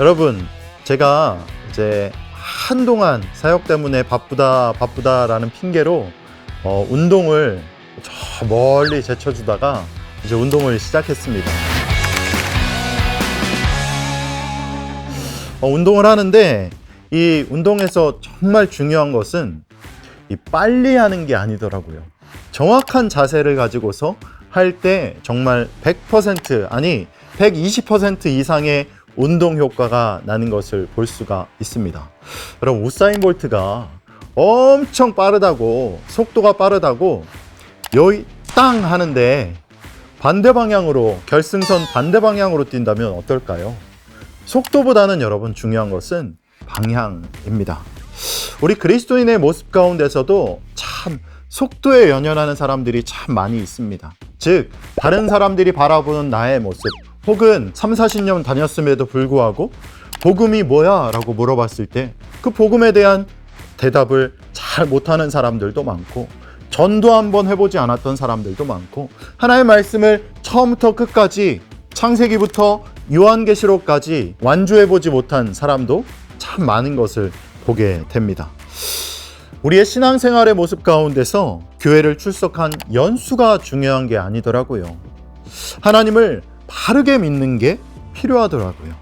여러분, 제가 이제 한동안 사역 때문에 바쁘다, 바쁘다라는 핑계로 어, 운동을 저 멀리 제쳐주다가 이제 운동을 시작했습니다. 어, 운동을 하는데 이 운동에서 정말 중요한 것은 이 빨리 하는 게 아니더라고요. 정확한 자세를 가지고서 할 때 정말 100% 아니 120% 이상의 운동 효과가 나는 것을 볼 수가 있습니다. 여러분 우사인 볼트가 엄청 빠르다고 속도가 빠르다고 여기 땅 하는데 반대 방향으로 결승선 반대 방향으로 뛴다면 어떨까요? 속도보다는 여러분 중요한 것은 방향입니다. 우리 그리스도인의 모습 가운데서도 참 속도에 연연하는 사람들이 참 많이 있습니다. 즉, 다른 사람들이 바라보는 나의 모습, 혹은 3, 40년 다녔음에도 불구하고 복음이 뭐야? 라고 물어봤을 때 그 복음에 대한 대답을 잘 못하는 사람들도 많고 전도 한번 해보지 않았던 사람들도 많고 하나의 말씀을 처음부터 끝까지 창세기부터 요한계시록까지 완주해보지 못한 사람도 참 많은 것을 보게 됩니다. 우리의 신앙생활의 모습 가운데서 교회를 출석한 연수가 중요한 게 아니더라고요. 하나님을 바르게 믿는 게 필요하더라고요.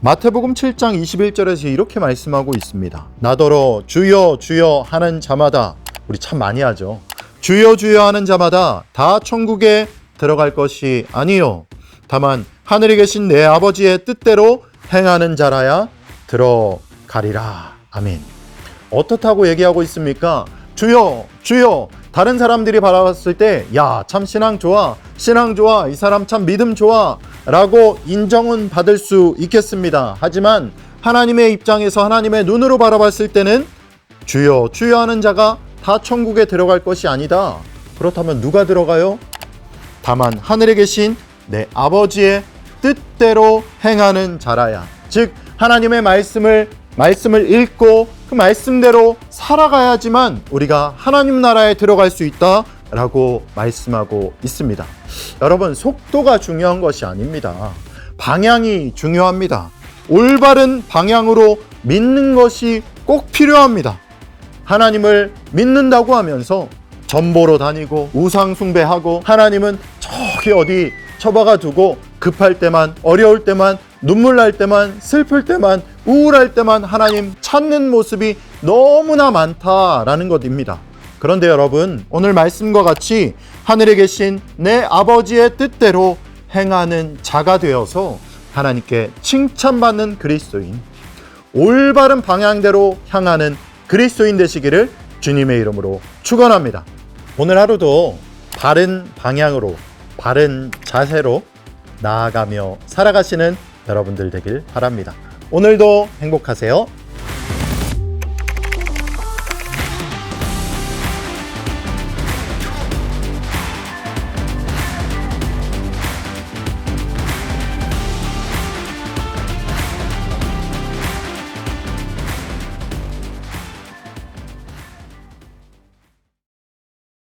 마태복음 7장 21절에서 이렇게 말씀하고 있습니다. 나더러 주여 주여 하는 자마다 우리 참 많이 하죠. 주여 주여 하는 자마다 다 천국에 들어갈 것이 아니요 다만 하늘에 계신 내 아버지의 뜻대로 행하는 자라야 들어가리라. 아멘. 어떻다고 얘기하고 있습니까? 주여, 주여. 다른 사람들이 바라봤을 때, 야, 참 신앙 좋아. 신앙 좋아. 이 사람 참 믿음 좋아. 라고 인정은 받을 수 있겠습니다. 하지만 하나님의 입장에서 하나님의 눈으로 바라봤을 때는 주여, 주여 하는 자가 다 천국에 들어갈 것이 아니다. 그렇다면 누가 들어가요? 다만 하늘에 계신 내 아버지의 뜻대로 행하는 자라야. 즉 하나님의 말씀을 말씀을 읽고 그 말씀대로 살아가야지만 우리가 하나님 나라에 들어갈 수 있다 라고 말씀하고 있습니다. 여러분 속도가 중요한 것이 아닙니다. 방향이 중요합니다. 올바른 방향으로 믿는 것이 꼭 필요합니다. 하나님을 믿는다고 하면서 전보로 다니고 우상 숭배하고 하나님은 저기 어디 처박아 두고 급할 때만 어려울 때만 눈물 날 때만 슬플 때만 우울할 때만 하나님 찾는 모습이 너무나 많다라는 것입니다. 그런데 여러분 오늘 말씀과 같이 하늘에 계신 내 아버지의 뜻대로 행하는 자가 되어서 하나님께 칭찬받는 그리스도인 올바른 방향대로 향하는 그리스도인 되시기를 주님의 이름으로 축원합니다. 오늘 하루도 바른 방향으로 바른 자세로 나아가며 살아가시는 여러분들 되길 바랍니다. 오늘도 행복하세요.